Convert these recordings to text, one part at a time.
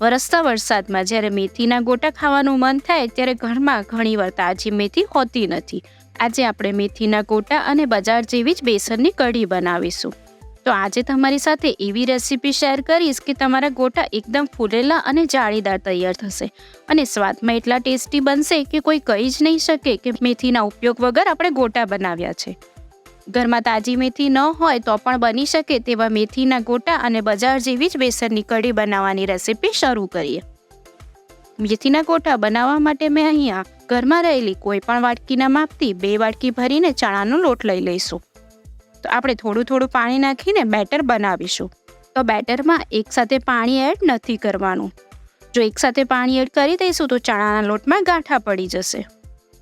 વરસતા વરસાદમાં જ્યારે મેથીના ગોટા ખાવાનું મન થાય ત્યારે ઘરમાં ઘણીવાર તાજી મેથી હોતી નથી. આજે આપણે મેથીના ગોટા અને બજાર જેવી જ બેસનની કઢી બનાવીશું. તો આજે તમારી સાથે એવી રેસીપી શેર કરીશ કે તમારા ગોટા એકદમ ફૂલેલા અને જાળીદાર તૈયાર થશે. અને સ્વાદમાં એટલા ટેસ્ટી બનશે કે કોઈ કહી જ નહીં શકે કે મેથીના ઉપયોગ વગર આપણે ગોટા બનાવ્યા છે. ઘરમાં તાજી મેથી ન હોય તો પણ બની શકે તેવા મેથીના ગોટા અને બજાર જેવી જ બેસનની કઢી બનાવવાની રેસીપી શરૂ કરીએ. મેથીના ગોટા બનાવવા માટે મેં અહીંયા ઘરમાં રહેલી કોઈ પણ વાટકીના માપથી બે વાટકી ભરીને ચણાનો લોટ લઈ લઈશું. તો આપણે થોડું થોડું પાણી નાખીને બેટર બનાવીશું. તો બેટરમાં એકસાથે પાણી એડ નથી કરવાનું. જો એકસાથે પાણી એડ કરી દઈશું તો ચણાના લોટમાં ગાંઠા પડી જશે.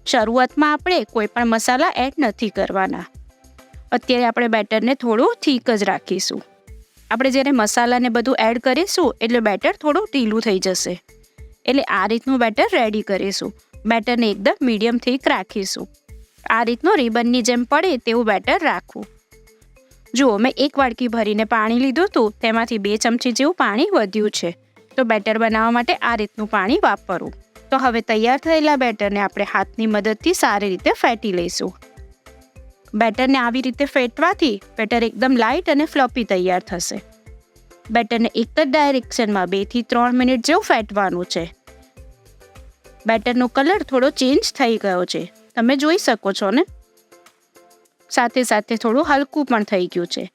શરૂઆતમાં આપણે કોઈ પણ મસાલા એડ નથી કરવાના. અત્યારે આપણે બેટરને થોડું થીક જ રાખીશું. આપણે જ્યારે મસાલાને બધું એડ કરીશું, એટલે બેટર થોડું ઢીલું થઈ જશે. એટલે આ રીતનું બેટર રેડી કરીશું. બેટરને એકદમ મીડિયમ થીક રાખીશું. આ રીતનું રિબનની જેમ પડે તેવું બેટર રાખવું. જુઓ, મેં એક વાડકી ભરીને પાણી લીધું હતું, તેમાંથી બે ચમચી જેવું પાણી વધ્યું છે. તો બેટર બનાવવા માટે આ રીતનું પાણી વાપરવું તો હવે તૈયાર થયેલા બેટરને આપણે હાથની મદદથી સારી રીતે ફેટી લઈશું. બેટરને આવી રીતે ફેટવાથી બેટર એકદમ લાઇટ અને ફ્લપી તૈયાર થશે. બેટરને એક જ ડાયરેક્શનમાં બેથી ત્રણ મિનિટ જેવું ફેટવાનું છે. બેટરનો કલર થોડો ચેન્જ થઈ ગયો છે. તમે જોઈ શકો છો ને? સાથે સાથે થોડું હલકું પણ થઈ ગયું છે.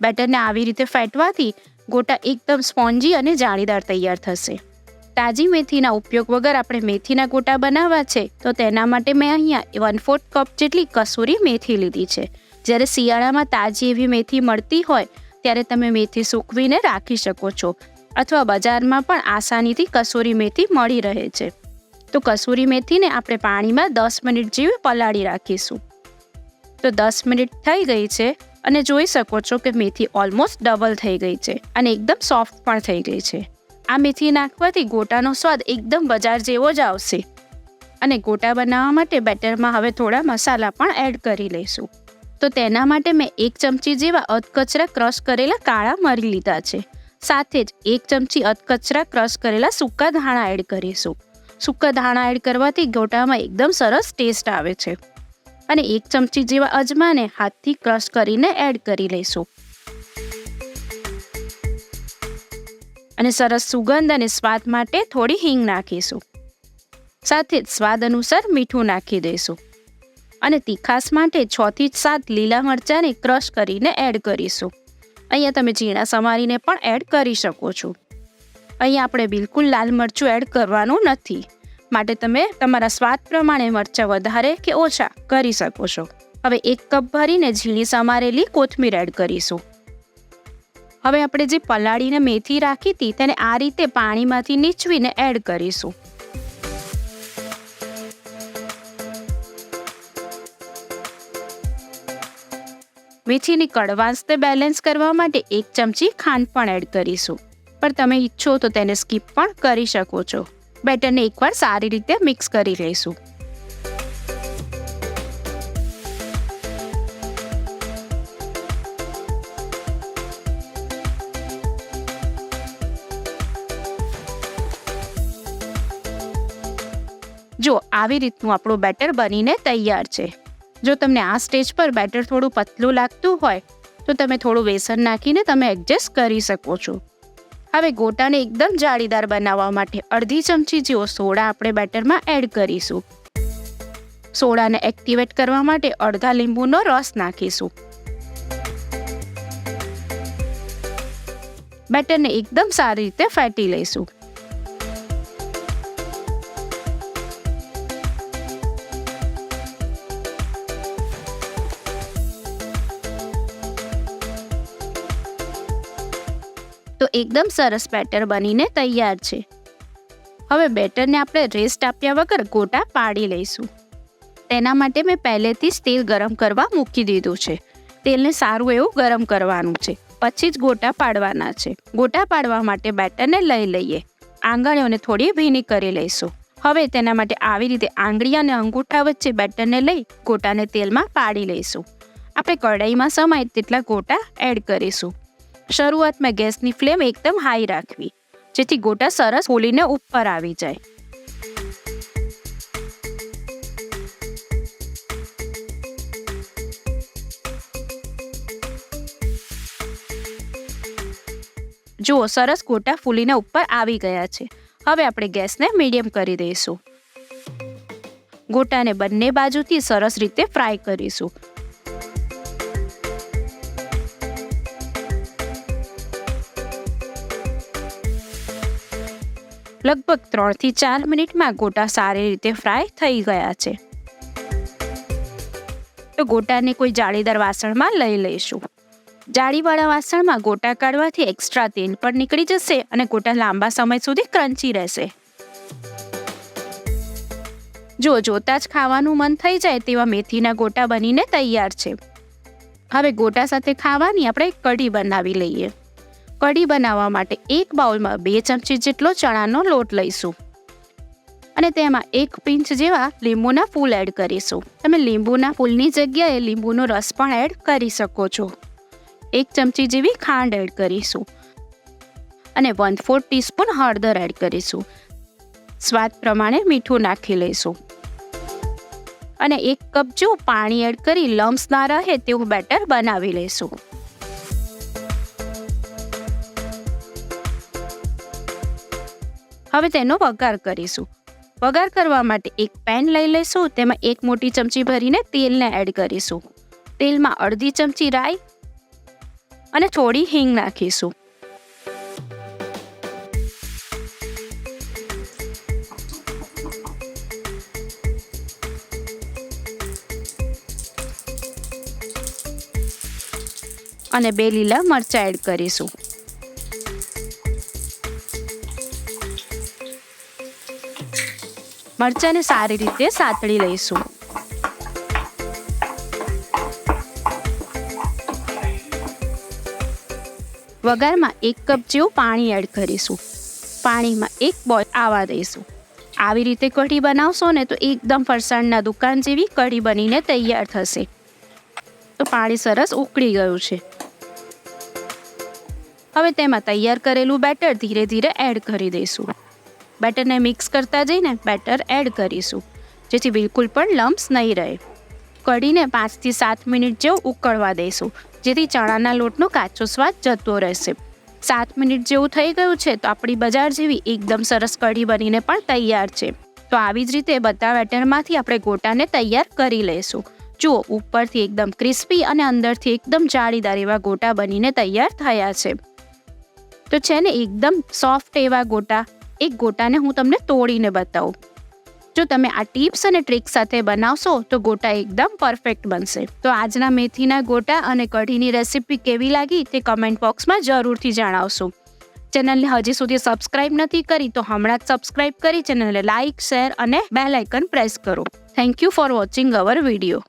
બેટરને આવી રીતે ફેટવાથી ગોટા એકદમ સ્પોન્જી અને જાળીદાર તૈયાર થશે. તાજી મેથીના ઉપયોગ વગર આપણે મેથીના ગોટા બનાવવા છે, તો તેના માટે મેં અહીંયા વન ફોર્થ કપ જેટલી કસૂરી મેથી લીધી છે. જ્યારે શિયાળામાં તાજી એવી મેથી મળતી હોય, ત્યારે તમે મેથી સૂકવીને રાખી શકો છો, અથવા બજારમાં પણ આસાનીથી કસૂરી મેથી મળી રહે છે. તો કસૂરી મેથીને આપણે પાણીમાં દસ મિનિટ જેવી પલાળી રાખીશું. તો દસ મિનિટ થઈ ગઈ છે, અને જોઈ શકો છો કે મેથી ઓલમોસ્ટ ડબલ થઈ ગઈ છે, અને એકદમ સોફ્ટ પણ થઈ ગઈ છે. આ મેથી નાખવાથી ગોટાનો સ્વાદ એકદમ બજાર જેવો જ આવશે. અને ગોટા બનાવવા માટે બેટરમાં હવે થોડા મસાલા પણ એડ કરી લઈશું. તો તેના માટે મેં એક ચમચી જેવા અધકચરા ક્રશ કરેલા કાળા મરી લીધા છે. સાથે જ એક ચમચી અધકચરા ક્રશ કરેલા સૂકા ધાણા એડ કરીશું. સૂકા ધાણા એડ કરવાથી ગોટામાં એકદમ સરસ ટેસ્ટ આવે છે. અને એક ચમચી જેવા અજમાને હાથથી ક્રશ કરીને એડ કરી લઈશું. અને સરસ સુગંધ અને સ્વાદ માટે થોડી હિંગ નાખીશું. સાથે જ સ્વાદ અનુસાર મીઠું નાખી દઈશું. અને તીખાસ માટે છ થી સાત લીલા મરચાંને ક્રશ કરીને એડ કરીશું. અહીંયા તમે ઝીણા સમારીને પણ એડ કરી શકો છો. અહીંયા આપણે બિલકુલ લાલ મરચું એડ કરવાનું નથી. માટે તમે તમારા સ્વાદ પ્રમાણે મરચાં વધારે કે ઓછા કરી શકો છો. હવે એક કપ ભરીને ઝીણી સમારેલી કોથમીર એડ કરીશું. હવે આપણે જે પલાળીને મેથી રાખી હતી તેને આ રીતે પાણીમાંથી નીચવીને એડ કરીશું. મેથીની કડવાશને બેલેન્સ કરવા માટે એક ચમચી ખાંડ પણ એડ કરીશું. પણ તમે ઈચ્છો તો તેને સ્કીપ પણ કરી શકો છો. બેટરને એકવાર સારી રીતે મિક્સ કરી લઈશું. જો આવી રીતનું આપણું બેટર બનીને તૈયાર છે. જો તમને આ સ્ટેજ પર બેટર થોડું પતલું લાગતું હોય, તો તમે થોડું બેસન નાખીને તમે એડજસ્ટ કરી શકો છો. હવે ગોટાને એકદમ જાળીદાર બનાવવા માટે અડધી ચમચી જેવો સોડા આપણે બેટરમાં એડ કરીશું. સોડાને એક્ટિવેટ કરવા માટે અડધા લીંબુનો રસ નાખીશું. બેટરને એકદમ સારી રીતે ફેટી લઈશું. એકદમ સરસ બેટર બનીને તૈયાર છે. હવે બેટરને આપણે રેસ્ટ આપ્યા વગર ગોટા પાડી લઈશું. તેના માટે મેં પહેલેથી જ તેલ ગરમ કરવા મૂકી દીધું છે. તેલને સારું એવું ગરમ કરવાનું છે. પછી જ ગોટા પાડવાના છે. ગોટા પાડવા માટે બેટરને લઈ લઈએ. આંગળીઓને થોડી ભીની કરી લઈશું. હવે તેના માટે આવી રીતે આંગળી અને અંગૂઠા વચ્ચે બેટરને લઈ ગોટાને તેલમાં પાડી લઈશું. આપણે કઢાઈમાં સમાય તેટલા ગોટા એડ કરીશું. શરૂઆતમાં ગેસની ફ્લેમ એકદમ હાઈ રાખવી, જેથી ગોટા સરસ ફૂલીને ઉપર આવી જાય. જુઓ, સરસ ગોટા ફૂલીને ઉપર આવી ગયા છે. હવે આપણે ગેસને મીડિયમ કરી દઈશું. ગોટાને બંને બાજુથી સરસ રીતે ફ્રાય કરીશું. લગભગ ત્રણથી ચાર મિનિટમાં ગોટા સારી રીતે ફ્રાય થઈ ગયા છે. તો ગોટાને કોઈ જાળીદાર વાસણમાં લઈ લઈશું. જાળીવાળા વાસણમાં ગોટા કાઢવાથી એક્સ્ટ્રા તેલ પણ નીકળી જશે અને ગોટા લાંબા સમય સુધી ક્રંચી રહેશે. જો જોતા જ ખાવાનું મન થઈ જાય તેવા મેથીના ગોટા બનીને તૈયાર છે. હવે ગોટા સાથે ખાવાની આપણે કઢી બનાવી લઈએ. કઢી બનાવવા માટે એક બાઉલમાં બે ચમચી જેટલો ચણાનો લોટ લઈશું. અને તેમાં એક પિંચ જેવા લીંબુના ફૂલ એડ કરીશું. તમે લીંબુના ફૂલની જગ્યાએ લીંબુનો રસ પણ એડ કરી શકો છો. એક ચમચી જેવી ખાંડ એડ કરીશું. અને વન ફોર ટીસ્પૂન હળદર એડ કરીશું. સ્વાદ પ્રમાણે મીઠું નાખી લઈશું. અને એક કપ જેવું પાણી એડ કરી લમ્સ ના રહે તેવું બેટર બનાવી લઈશું. હવે તેનો વઘાર કરીશું. વઘાર કરવા માટે એક પેન લઈ લઈશું, તેમાં એક મોટી ચમચી ભરીને તેલને એડ કરીશું. તેલમાં અડધી ચમચી રાઈ અને થોડી હિંગ નાખીશું. અને બે લીલા મરચાં એડ કરીશું. મરચાંને સારી રીતે સાતળી લઈશું. વઘારમાં એક કપ જેવું પાણી એડ કરીશું. પાણીમાં એક બોલ આવા દઈશું. આવી રીતે કઢી બનાવશો ને તો એકદમ ફરસાણના દુકાન જેવી કઢી બનીને તૈયાર થશે. તો પાણી સરસ ઉકળી ગયું છે. હવે તેમાં તૈયાર કરેલું બેટર ધીરે ધીરે એડ કરી દઈશું. બેટરને મિક્સ કરતા જઈને બેટર એડ કરીશું, જેથી બિલકુલ પણ લમ્સ નહીં રહે. કઢીને પાંચથી સાત મિનિટ જેવું ઉકળવા દઈશું, જેથી ચણાના લોટનો કાચો સ્વાદ જતો રહેશે. સાત મિનિટ જેવું થઈ ગયું છે તો આપણી બજાર જેવી એકદમ સરસ કઢી બનીને પણ તૈયાર છે. તો આવી જ રીતે બધા બેટરમાંથી આપણે ગોટાને તૈયાર કરી લઈશું. જુઓ, ઉપરથી એકદમ ક્રિસ્પી અને અંદરથી એકદમ જાળીદાર એવા ગોટા બનીને તૈયાર થયા છે. તો છે ને એકદમ સોફ્ટ એવા ગોટા. એક ગોટાને હું તમને તોડીને બતાવું. જો તમે આ ટિપ્સ અને ટ્રિક સાથે બનાવશો, તો ગોટા એકદમ પરફેક્ટ બનશે. તો આજના મેથીના ગોટા અને કઢીની રેસીપી કેવી લાગી તે કમેન્ટ બોક્સમાં જરૂરથી જણાવશો. ચેનલને હજી સુધી સબસ્ક્રાઇબ નથી કરી, તો હમણાં જ સબસ્ક્રાઇબ કરી ચેનલને લાઇક શેર અને બેલ આઇકન પ્રેસ કરો. Thank you for watching our video